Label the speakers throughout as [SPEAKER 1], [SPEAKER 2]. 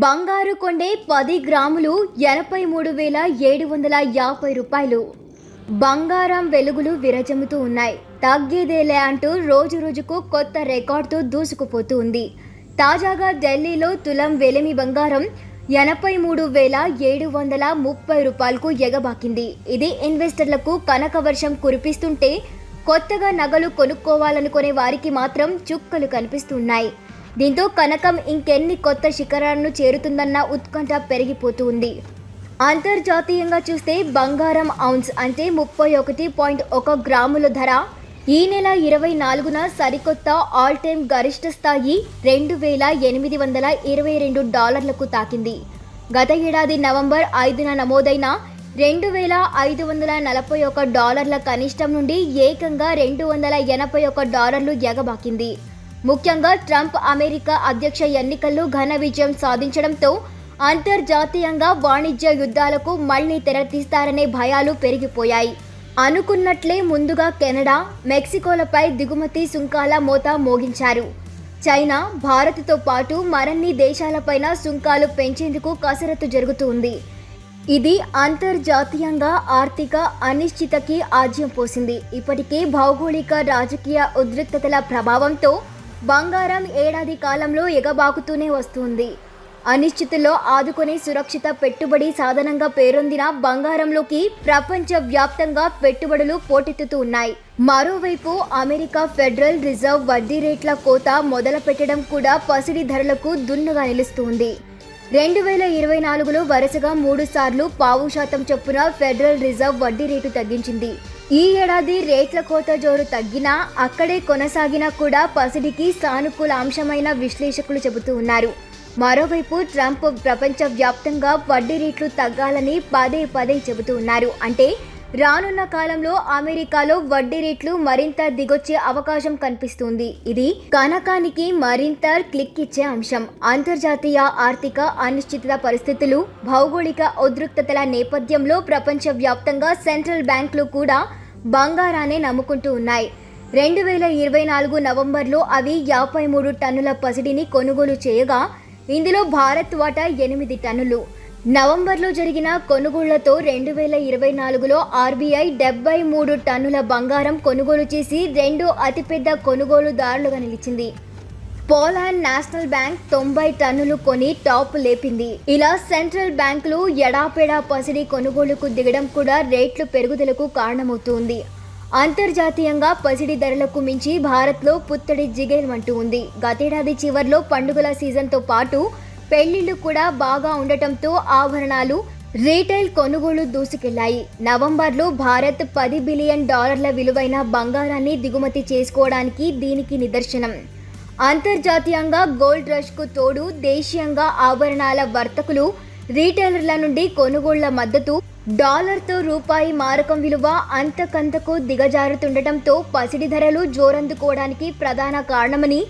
[SPEAKER 1] బంగారు కొండే పది గ్రాములు ఎనభై మూడు వేల ఏడు వందల యాభై రూపాయలు. బంగారం వెలుగులు విరజముతూ ఉన్నాయి. తగ్గేదేలే అంటూ రోజు రోజుకు కొత్త రికార్డుతో దూసుకుపోతూ ఉంది తాజాగా ఢిల్లీలో తులం వెలిమి బంగారం ఎనభై మూడు వేల ఏడు వందల ముప్పై రూపాయలకు ఎగబాకింది. ఇది ఇన్వెస్టర్లకు కనక వర్షం కురిపిస్తుంటే కొత్తగా నగలు కొనుక్కోవాలనుకునే వారికి మాత్రం చుక్కలు కనిపిస్తున్నాయి. దీంతో కనకం ఇంకెన్ని కొత్త శిఖరాలను చేరుతుందన్న ఉత్కంఠ పెరిగిపోతూ ఉంది అంతర్జాతీయంగా చూస్తే బంగారం ఔన్స్ అంటే ముప్పై ఒకటి పాయింట్ ఒక గ్రాముల ధర. ఈ నెల ఇరవై నాలుగున సరికొత్త ఆల్ టైమ్ గరిష్ట స్థాయి రెండు వేల ఎనిమిది వందల ఇరవై రెండు డాలర్లకు తాకింది. గత ఏడాది నవంబర్ ఐదున నమోదైన రెండు వేల ఐదు వందల నలభై ఒక డాలర్ల కనిష్టం నుండి ఏకంగా రెండు వందల ఎనభై ఒక డాలర్లు ఎగబాకింది. ముఖ్యంగా ట్రంప్ అమెరికా అధ్యక్ష ఎన్నికల్లో ఘన విజయం సాధించడంతో అంతర్జాతీయంగా వాణిజ్య యుద్ధాలకు మళ్ళీ తెరతీస్తారనే భయాలు పెరిగిపోయాయి. అనుకున్నట్లే ముందుగా కెనడా మెక్సికోలపై దిగుమతి సుంకాల మోత మోగించారు. చైనా భారత్తో పాటు మరిన్ని దేశాలపైన సుంకాలు పెంచేందుకు కసరత్తు జరుగుతుంది. ఇది అంతర్జాతీయంగా ఆర్థిక అనిశ్చితకి ఆజ్యం పోసింది. ఇప్పటికే భౌగోళిక రాజకీయ ఉద్రిక్తతల ప్రభావంతో బంగారం ఏడాది కాలంలో ఎగబాకుతూనే వస్తుంది. అనిశ్చితిలో ఆదుకునే సురక్షిత పెట్టుబడి సాధనంగా పేరొందిన బంగారంలోకి ప్రపంచ వ్యాప్తంగా పెట్టుబడులు పోటెత్తుతూ ఉన్నాయి. మరోవైపు అమెరికా ఫెడరల్ రిజర్వ్ వడ్డీ రేట్ల కోత మొదలు పెట్టడం కూడా పసిడి ధరలకు దున్నుగా నిలుస్తుంది. రెండు వేల ఇరవై నాలుగులో వరుసగా మూడు సార్లు పావు శాతం చొప్పున ఫెడరల్ రిజర్వ్ వడ్డీ రేటు తగ్గించింది. ఈ ఏడాది రేట్ల కోత జోరు తగ్గినా అక్కడే కొనసాగినా కూడా పసిడికి సానుకూల అంశమైన విశ్లేషకులు చెబుతూ ఉన్నారు. మరోవైపు ట్రంప్ ప్రపంచవ్యాప్తంగా వడ్డీ రేట్లు తగ్గాలని పదే పదే చెబుతూ ఉన్నారు. అంటే రానున్న కాలంలో అమెరికాలో వడ్డీ రేట్లు మరింత దిగొచ్చే అవకాశం కనిపిస్తుంది. ఇది కనకానికి మరింత క్లిక్ ఇచ్చే అంశం. అంతర్జాతీయ ఆర్థిక అనిశ్చిత పరిస్థితులు భౌగోళిక ఉద్రిక్తతల నేపథ్యంలో ప్రపంచవ్యాప్తంగా సెంట్రల్ బ్యాంకులు కూడా బంగారాన్ని నమ్ముకుంటూ ఉన్నాయి. రెండు వేల ఇరవై నాలుగు నవంబర్లో అవి యాభై మూడు టన్నుల పసిడిని కొనుగోలు చేయగా ఇందులో భారత్ వాటా ఎనిమిది టన్నులు. నవంబర్లో జరిగిన కొనుగోళ్ళతో రెండు వేల ఇరవై నాలుగులో ఆర్బీఐ డెబ్బై మూడు టన్నుల బంగారం కొనుగోలు చేసి రెండు అతిపెద్ద కొనుగోలుదారులుగా నిలిచింది. పోలాండ్ నేషనల్ బ్యాంక్ తొంభై టన్నులు కొని టాప్ లేపింది. ఇలా సెంట్రల్ బ్యాంకులు ఎడాపెడా పసిడి కొనుగోలుకు దిగడం కూడా రేట్లు పెరుగుదలకు కారణమవుతుంది. అంతర్జాతీయంగా పసిడి ధరలకు మించి భారత్లో పుత్తడి జిగేమంటూ ఉంది. గతేడాది చివర్లో పండుగల సీజన్తో పాటు పెళ్ళిళ్ళు కూడా బాగా ఉండటంతో ఆభరణాలు రీటైల్ కొనుగోలు దూసుకెళ్ళాయి. నవంబర్లో భారత్ పది బిలియన్ డాలర్ల విలువైన బంగారాన్ని దిగుమతి చేసుకోవడానికి దీనికి నిదర్శనం. అంతర్జాతీయంగా గోల్డ్ రష్కు తోడు దేశీయంగా ఆభరణాల వర్తకులు రీటైలర్ల నుండి కొనుగోళ్ళ మద్దతు డాలర్తో రూపాయి మారకం విలువ అంతకంతకు దిగజారుతుండటంతో పసిడి ధరలు జోరందుకోవడానికి ప్రధాన కారణమని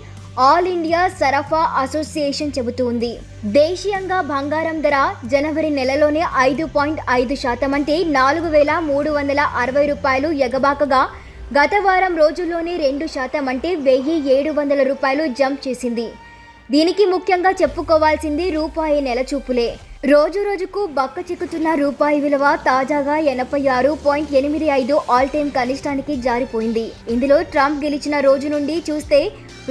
[SPEAKER 1] ఆల్ ఇండియా సరఫా అసోసియేషన్ చెబుతోంది. దేశీయంగా బంగారం ధర జనవరి నెలలోనే ఐదు పాయింట్ ఐదు శాతం అంటే నాలుగు వేల మూడు వందల అరవై రూపాయలు ఎగబాకగా గత వారం రోజుల్లోనే రెండు శాతం అంటే వెయ్యి ఏడు వందల రూపాయలు జంప్ చేసింది. దీనికి ముఖ్యంగా చెప్పుకోవాల్సింది రూపాయి నెలచూపులే. రోజు రోజుకు బక్క చిక్కుతున్న రూపాయి విలువ తాజాగా ఎనభై ఆరు పాయింట్ ఎనిమిది ఐదు ఆల్ టైమ్ కనిష్టానికి జారిపోయింది. ఇందులో ట్రంప్ గెలిచిన రోజు నుండి చూస్తే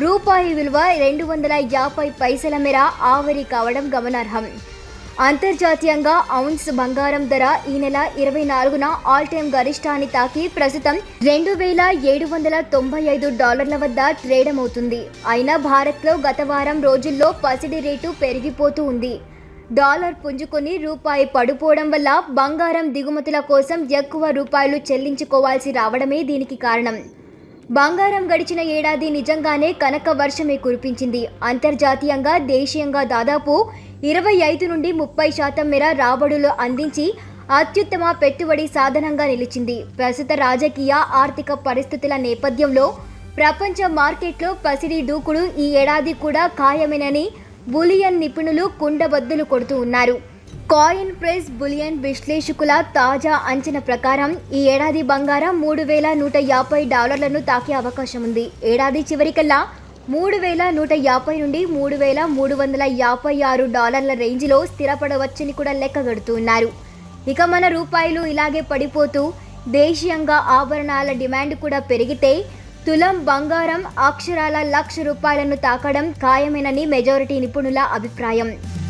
[SPEAKER 1] రూపాయి విలువ రెండు వందల యాభై పైసల మేర ఆవరి కావడం గమనార్హం. అంతర్జాతీయంగా ఔన్స్ బంగారం ధర ఈ నెల ఇరవై నాలుగున ఆల్ టైమ్ గరిష్టాన్ని తాకి ప్రస్తుతం రెండు వేల ఏడు వందల తొంభై ఐదు డాలర్ల వద్ద ట్రేడ్ అవుతుంది. అయినా భారత్లో గత వారం రోజుల్లో పసిడి రేటు పెరిగిపోతూ ఉంది. డాలర్ పుంజుకొని రూపాయి పడిపోవడం వల్ల బంగారం దిగుమతుల కోసం ఎక్కువ రూపాయలు చెల్లించుకోవాల్సి రావడమే దీనికి కారణం. బంగారం గడిచిన ఏడాది నిజంగానే కనక వర్షమే కురిపించింది. అంతర్జాతీయంగా దేశీయంగా దాదాపు ఇరవై ఐదు నుండి ముప్పై శాతం మేర రాబడులు అందించి అత్యుత్తమ పెట్టుబడి సాధనంగా నిలిచింది. ప్రస్తుత రాజకీయ ఆర్థిక పరిస్థితుల నేపథ్యంలో ప్రపంచ మార్కెట్లో పసిడి దూకుడు ఈ ఏడాది కూడా ఖాయమేనని బులియన్ నిపుణులు కుండబద్దలు కొడుతూ ఉన్నారు. కాయిన్ ప్రైస్ బులియన్ విశ్లేషకుల తాజా అంచనా ప్రకారం ఈ ఏడాది బంగారం మూడు వేల నూట యాభై డాలర్లను తాకే అవకాశం ఉంది ఏడాది చివరికల్లా మూడు వేల నూట యాభై నుండి మూడు వేల మూడు వందల యాభై ఆరు డాలర్ల రేంజ్లో స్థిరపడవచ్చని కూడా లెక్కగడుతున్నారు ఇక మన రూపాయలు ఇలాగే పడిపోతూ దేశీయంగా ఆభరణాల డిమాండ్ కూడా పెరిగితే తులం బంగారం అక్షరాల లక్ష రూపాయలను తాకడం ఖాయమేనని మెజారిటీ నిపుణుల అభిప్రాయం.